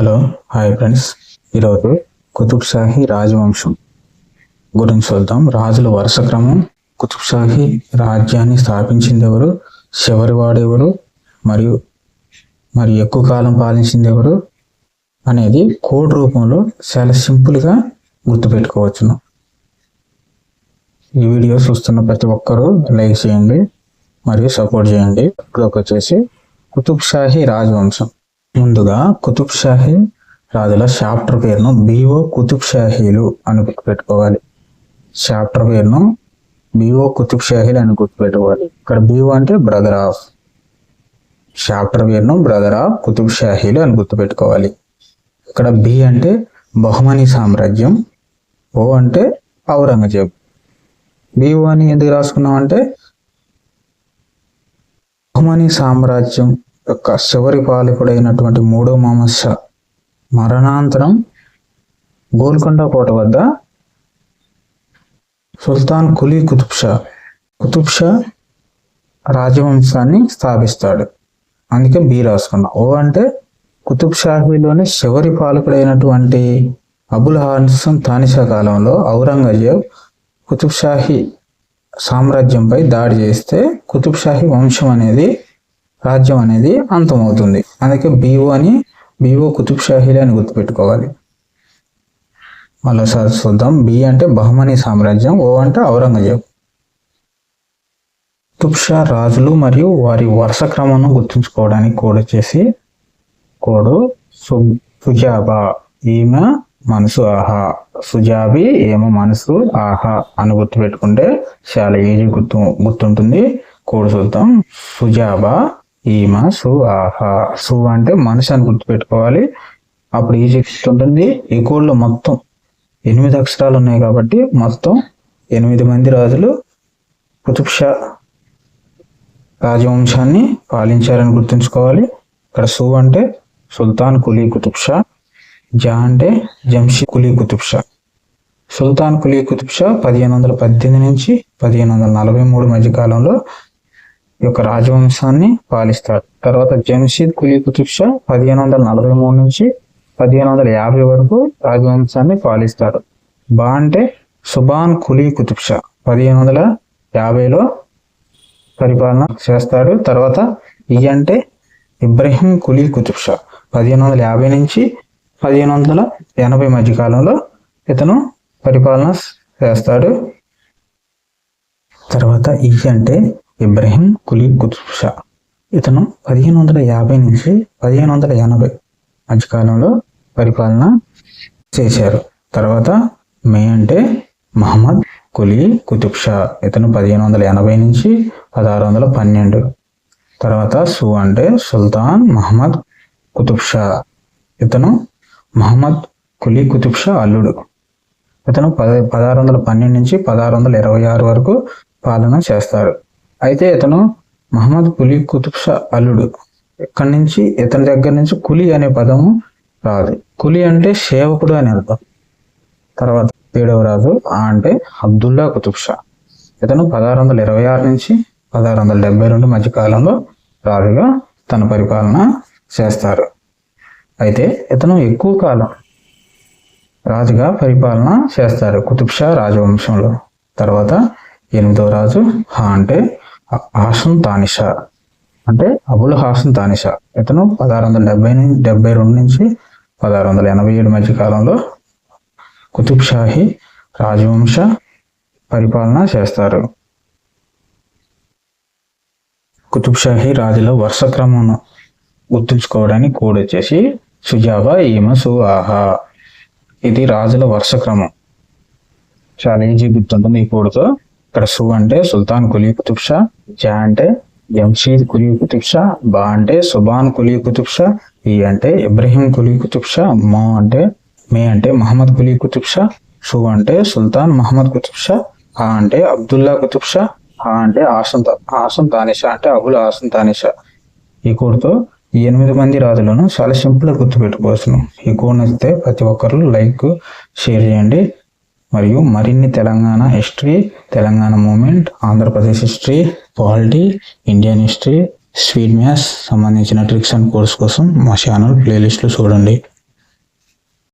Hello hi friends. ఈరోజు కుతుబ్ షాహీ రాజవంశం గురించి చూద్దాం. రాజుల వరుస క్రమం. కుతుబ్ షాహీ రాజ్యాన్ని స్థాపించింది ఎవరు? చివరివాడు ఎవరు? మరియు మరి ఎక్కువ కాలం పాలించింది ఎవరు? అనేది కోడ్ రూపంలో చాలా సింపుల్గా గుర్తుపెట్టుకోవచ్చును. ఈ వీడియో చూస్తున్న ప్రతి ఒక్కరూ లైక్ చేయండి మరియు సపోర్ట్ చేయండి. ఇప్పుడు వచ్చేసి కుతుబ్ షాహీ రాజవంశం. ముందుగా కుతుబ్ షాహీ రాజుల చాప్టర్ పేరును బిఓ కుతుబ్ షాహీలు అని గుర్తుపెట్టుకోవాలి. చాప్టర్ పేరును బిఓ కుతుబ్ షాహీలు అని గుర్తుపెట్టుకోవాలి. ఇక్కడ బిఓ అంటే బ్రదర్ ఆఫ్ చాప్టర్ పేరును బ్రదర్ ఆఫ్ కుతుబ్ షాహీలు అని గుర్తుపెట్టుకోవాలి. ఇక్కడ బి అంటే బహుమని సామ్రాజ్యం. ఓ అంటే ఔరంగజేబ్. బిఓ అని ఎందుకు రాసుకున్నాం అంటే బహుమని సామ్రాజ్యం యొక్క చివరి పాలకుడైనటువంటి మూడో మామద్ షా మరణాంతరం గోల్కొండ కోట వద్ద సుల్తాన్ కులీ కుతుబ్ షా కుతుబ్ షా రాజవంశాన్ని స్థాపిస్తాడు. అందుకే బి రాసుకున్నా. ఓ అంటే కుతుబ్ షాహీలోని చివరి పాలకుడైనటువంటి అబుల్ హాన్సన్ తానిషా కాలంలో ఔరంగజేబ్ కుతుబ్ షాహీ సామ్రాజ్యంపై దాడి చేస్తే కుతుబ్ షాహీ వంశం అనేది రాజ్యం అనేది అంతమవుతుంది. అందుకే బీఓ అని బీఓ కుతుబ్ షాహీలే అని గుర్తుపెట్టుకోవాలి. మరోసారి చూద్దాం. బి అంటే బహుమని సామ్రాజ్యం ఓ అంటే ఔరంగజేబ్. కుతుబ్ షా రాజులు మరియు వారి వరుస క్రమను గుర్తుంచుకోవడానికి కోడ్ వచ్చేసి కోడు సు- సుజాబా. ఈమె మనసు ఆహా. సుజాబి ఏమో మనసు ఆహా అని గుర్తుపెట్టుకుంటే చాలా ఈజీ గుర్తు గుర్తుంటుంది. కోడ్ చూద్దాం. సుజాబా ఈమ సు ఆహా సు అంటే మనసు అని గుర్తుపెట్టుకోవాలి. అప్పుడు ఈజీ ఉంటుంది. ఈ కోడ్లో మొత్తం ఎనిమిది అక్షరాలు ఉన్నాయి కాబట్టి మొత్తం ఎనిమిది మంది రాజులు కుతుబ్ షా రాజవంశాన్ని పాలించారని గుర్తుంచుకోవాలి. ఇక్కడ సు అంటే సుల్తాన్ కులీ కుతుబ్షా జా అంటే జంషీ కులీ కుతుబ్షా. సుల్తాన్ కులీ కుతుబ్షా పదిహేను వందల పద్దెనిమిది నుంచి పదిహేను వందల నలభై మూడు మధ్య కాలంలో యొక్క రాజవంశాన్ని పాలిస్తాడు. తర్వాత జంషీద్ కులీ కుతుబ్ షా పదిహేను వందల నలభై మూడు నుంచి పదిహేను వందల యాభై వరకు రాజవంశాన్ని పాలిస్తాడు. బా అంటే సుబాన్ కులీ కుతుబ్ షా పదిహేను వందల యాభైలో పరిపాలన చేస్తాడు. తర్వాత ఈ అంటే ఇబ్రహీం కులీ కుతుబ్ షా పదిహేను వందల యాభై నుంచి పదిహేను వందల ఎనభై మధ్య కాలంలో ఇతను పరిపాలన చేస్తాడు. తర్వాత ఈ అంటే ఇబ్రహీం కులీ కుతుబ్ షా ఇతను పదిహేను వందల యాభై నుంచి పదిహేను వందల ఎనభై మధ్యకాలంలో పరిపాలన చేశారు. తర్వాత మే అంటే మహమ్మద్ కులీ కుతుబ్ షా ఇతను పదిహేను వందల ఎనభై నుంచి పదహారు వందల పన్నెండు. తర్వాత సు అంటే సుల్తాన్ మహమ్మద్ కుతుబ్షా. ఇతను మహమ్మద్ కులీ కుతుబ్షా అల్లుడు. ఇతను పద పదహారు వందల పన్నెండు నుంచి పదహారు వందల ఇరవై ఆరు వరకు పాలన చేస్తారు. అయితే ఇతను మహమ్మద్ కులీ కుతుబ్ షా అల్లుడు. ఇక్కడి నుంచి? ఇతని దగ్గర నుంచి కులి అనే పదము రాదు. కులి అంటే సేవకుడు అని అర్థం. తర్వాత ఏడవ రాజు ఆ అంటే అబ్దుల్లా కుతుబ్ షా ఇతను పదహారు వందల ఇరవై ఆరు నుంచి పదహారు వందల డెబ్బై రెండు మధ్య కాలంలో రాజుగా తన పరిపాలన చేస్తారు. అయితే ఇతను ఎక్కువ కాలం రాజుగా పరిపాలన చేస్తారు కుతుబ్ షా రాజవంశంలో. తర్వాత ఎనిమిదవ రాజు హా అంటే హాసన్ తానిషా. అంటే అబుల్ హాసన్ తానిషా. ఇతను పదహారు వందల డెబ్బై నుంచి డెబ్బై రెండు నుంచి పదహారు వందల ఎనభై ఏడు మధ్య కాలంలో కుతుబ్షాహి రాజవంశ పరిపాలన చేస్తారు. కుతుబ్ షాహీ రాజుల వరుస క్రమం గుర్తుంచుకోవడానికి కోడ్ వచ్చేసి సుజాబా ఈమసు ఆహా. ఇది రాజుల వరుస క్రమం. చాలా ఈజీ గుర్తుంటుంది ఈ కోడ్తో. ఇక్కడ సు అంటే సుల్తాన్ కులీ కుతుబ్ షా జా అంటే జంషీద్ కులీ కుతుబ్ షా బా అంటే సుబాన్ కులీ కుతుబ్ షా ఈ అంటే ఇబ్రహీం కులీ కుతుబ్ షా మా అంటే మే అంటే మహమ్మద్ కులీ కుతుబ్ షూ అంటే సుల్తాన్ మహమ్మద్ కుతుబ్షా హా అంటే అబ్దుల్లా కుతుబ్షా హా అంటే ఆసం ఆసం తానిషా అంటే అబుల్ ఆసం తానిషా ఈ కోడ్తో ఈ ఎనిమిది మంది రాజులను చాలా సింపుల్గా గుర్తుపెట్టుకోవచ్చును ఈ కోడ్ నచ్చితే ప్రతి ఒక్కరు లైక్ షేర్ చేయండి. మరియు మరిన్ని Telangana history Telangana movement Andhra Pradesh history polity Indian history sweet maths సంబంధించిన ట్రిక్స్ అండ్ కోర్స్ కోసం మా ఛానల్ ప్లేలిస్ట్లు చూడండి.